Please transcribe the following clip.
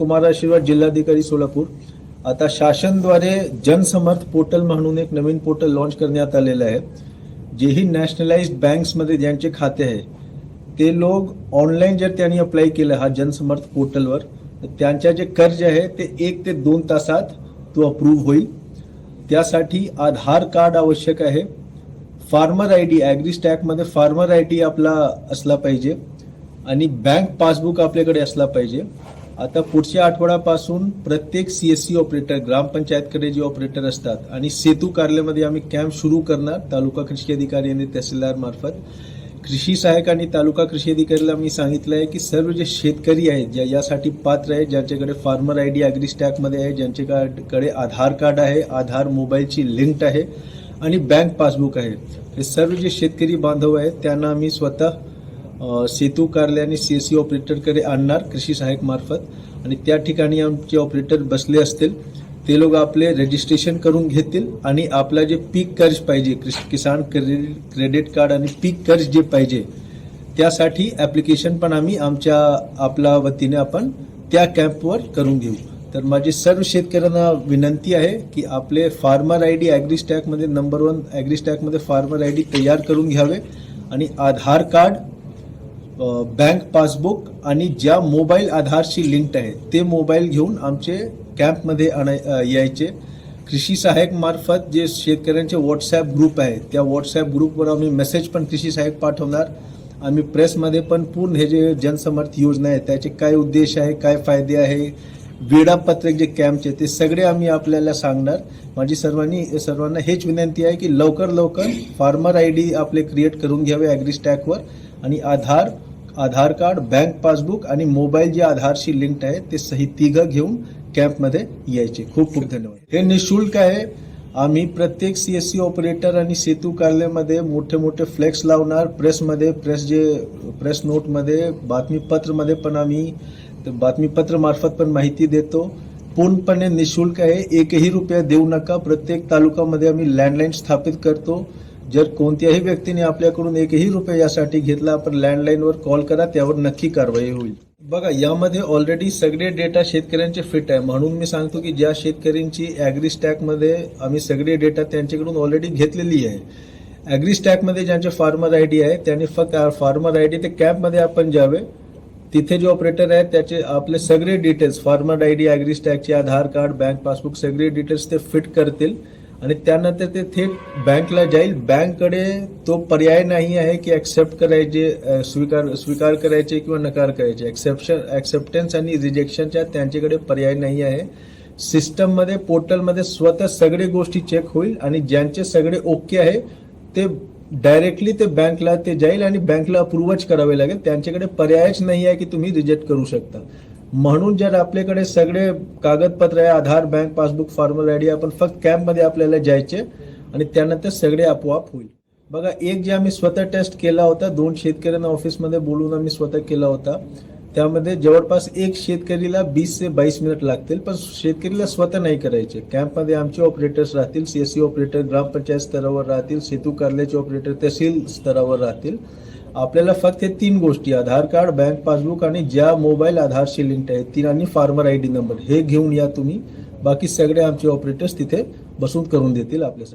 कुमार आशीर्वाद जिल्हाधिकारी सोलापूर. आता शासनद्वारे जनसमर्थ पोर्टल म्हणून एक नवीन पोर्टल लॉन्च करण्यात आलेलं आहे. जेही नॅशनलाइज्ड बँक्समध्ये ज्यांचे खाते आहे ते लोक ऑनलाईन जर त्यांनी अप्लाय केलं हा जनसमर्थ पोर्टलवर तर त्यांच्या जे कर्ज आहे ते एक ते दोन तासात तो अप्रूव्ह होईल. त्यासाठी आधार कार्ड आवश्यक आहे. फार्मर आय डी ॲग्री स्टॅकमध्ये फार्मर आय डी आपला असला पाहिजे. आणि बँक पासबुक आपल्याकडे असला पाहिजे. आता पुढच्या आठवड्यापासून प्रत्येक सी एस सी ऑपरेटर ग्रामपंचायतकडे जे ऑपरेटर असतात आणि सेतू कार्यालयामध्ये आम्ही कॅम्प सुरू करणार तालुका कृषी अधिकारी आणि तहसीलदार मार्फत. कृषी सहाय्यक आणि तालुका कृषी अधिकारीला मी सांगितलं आहे की सर्व जे शेतकरी आहेत ज्या यासाठी पात्र आहे ज्यांच्याकडे फार्मर आय डी ॲग्री स्टॅकमध्ये आहे ज्यांच्याकडे आधार कार्ड आहे आधार मोबाईलची लिंक आहे आणि बँक पासबुक आहे. हे सर्व जे शेतकरी बांधव आहेत त्यांना आम्ही स्वतः सेतू कार्यालय आणि सी एस सी ऑपरेटरकडे आणणार कृषी सहाय्यक मार्फत. आणि त्या ठिकाणी आमचे ऑपरेटर बसले असतील ते लोक आपले रजिस्ट्रेशन करून घेतील आणि आपला जे पीक कर्ज पाहिजे किसान क्रेडिट क्रेडिट कार्ड आणि पीक कर्ज जे पाहिजे त्यासाठी ॲप्लिकेशन पण आम्ही आमच्या आपल्या वतीने आपण त्या कॅम्पवर करून घेऊ. तर माझी सर्व शेतकऱ्यांना विनंती आहे की आपले फार्मर आय डी ॲग्रीस्टॅकमध्ये नंबर वन ॲग्रीस्टॅकमध्ये फार्मर आय डी तयार करून घ्यावे आणि आधार कार्ड बँक पासबुक आणि ज्या मोबाईल आधारशी लिंक्ड आहे ते मोबाईल घेऊन आमचे कॅम्पमध्ये आणाय यायचे. कृषी सहाय्यक मार्फत जे शेतकऱ्यांचे व्हॉट्सॲप ग्रुप आहे त्या व्हॉट्सॲप ग्रुपवर आम्ही मेसेज पण कृषी सहाय्यक पाठवणार. आम्ही प्रेसमध्ये पण पूर्ण हे जे जनसमर्थ योजना आहे त्याचे काय उद्देश आहे काय फायदे आहे वेळापत्रक जे कॅम्पचे ते सगळे आम्ही आपल्याला सांगणार. माझी सर्वांनी सर्वांना हेच विनंती आहे की लवकर लवकर फार्मर आय डी आपले क्रिएट करून घ्यावे ॲग्री स्टॅकवर आणि Aadhaar Aadhaar card bank passbook आणि मोबाईल जे आधारशी लिंक्ड आहे ते सही तिघं घेऊन कॅम्पमध्ये यायचे. खूप खूप धन्यवाद. हे निशुल्क आहे. आम्ही प्रत्येक सी एस सी ऑपरेटर आणि सेतू कार्यालयामध्ये मोठे मोठे फ्लेक्स लावणार. प्रेसमध्ये प्रेस जे प्रेस नोटमध्ये बातमीपत्रमध्ये पण आम्ही बातमीपत्रमार्फत बातमीपत्र मार्फत पण माहिती देतो. पूर्णपणे निशुल्क आहे. एकही रुपया देऊ नका. प्रत्येक तालुकामध्ये आम्ही लँडलाईन स्थापित करतो. जर कोणत्याही व्यक्तीने आपल्याकडून एकही रुपये यासाठी घेतला आपण लँडलाईनवर कॉल करा त्यावर नक्की कारवाई होईल. बघा यामध्ये ऑलरेडी सगळे डेटा शेतकऱ्यांचे फिट आहे. म्हणून मी सांगतो की ज्या शेतकऱ्यांची ॲग्री स्टॅकमध्ये आम्ही सगळे डेटा त्यांच्याकडून ऑलरेडी घेतलेली आहे. ॲग्री स्टॅकमध्ये ज्यांचे फार्मर आय डी आहे त्यांनी फक्त फार्मर आय डी ते कॅम्पमध्ये आपण जावे. तिथे जे ऑपरेटर आहेत त्याचे आपले सगळे details farmer I D agri स्टॅकचे आधार कार्ड बँक पासबुक सगळे डिटेल्स ते फिट करतील. आणि त्यानंतर ते थेट बँकला जाईल. बँककडे तो पर्याय नाही आहे की ॲक्सेप्ट करायचे स्वीकार स्वीकार करायचे किंवा नकार करायचे. ॲक्सेप्शन ॲक्सेप्टन्स आणि रिजेक्शनच्या त्यांच्याकडे पर्याय नाही आहे. सिस्टममध्ये पोर्टलमध्ये स्वतः सगळे गोष्टी चेक होईल आणि ज्यांचे सगळे ओके आहे ते डायरेक्टली ते बँकला ते जाईल आणि बँकला अप्रूव्हच करावे लागेल. त्यांच्याकडे पर्यायच नाही आहे की तुम्ही रिजेक्ट करू शकता. म्हणून जर आपल्याकडे सगळे कागदपत्र आहे Aadhaar bank passbook farmer I D आपण फक्त कॅम्पमध्ये आपल्याला जायचे आणि त्यानंतर सगळे आपोआप होईल. बघा एक जे आम्ही स्वतः टेस्ट केला होता दोन शेतकऱ्यांना ऑफिसमध्ये बोलून आम्ही स्वतः केला होता. त्यामध्ये जवळपास एक शेतकरीला वीस ते बावीस मिनिट लागतील पण शेतकरीला स्वतः नाही करायचे. कॅम्पमध्ये आमचे ऑपरेटर्स राहतील C S C operator gram panchayat स्तरावर राहतील सेतू कार्यालयाचे ऑपरेटर तहसील स्तरावर राहतील. आपल्याला फक्त हे तीन गोष्टी आधार कार्ड बँक पासबुक आणि ज्या मोबाईल आधारशी लिंक आहेत तीन आणि फार्मर आय डी नंबर. हे घेऊन या तुम्ही. बाकी सगळे आमचे ऑपरेटर्स तिथे बसून करून देतील आपल्यासाठी.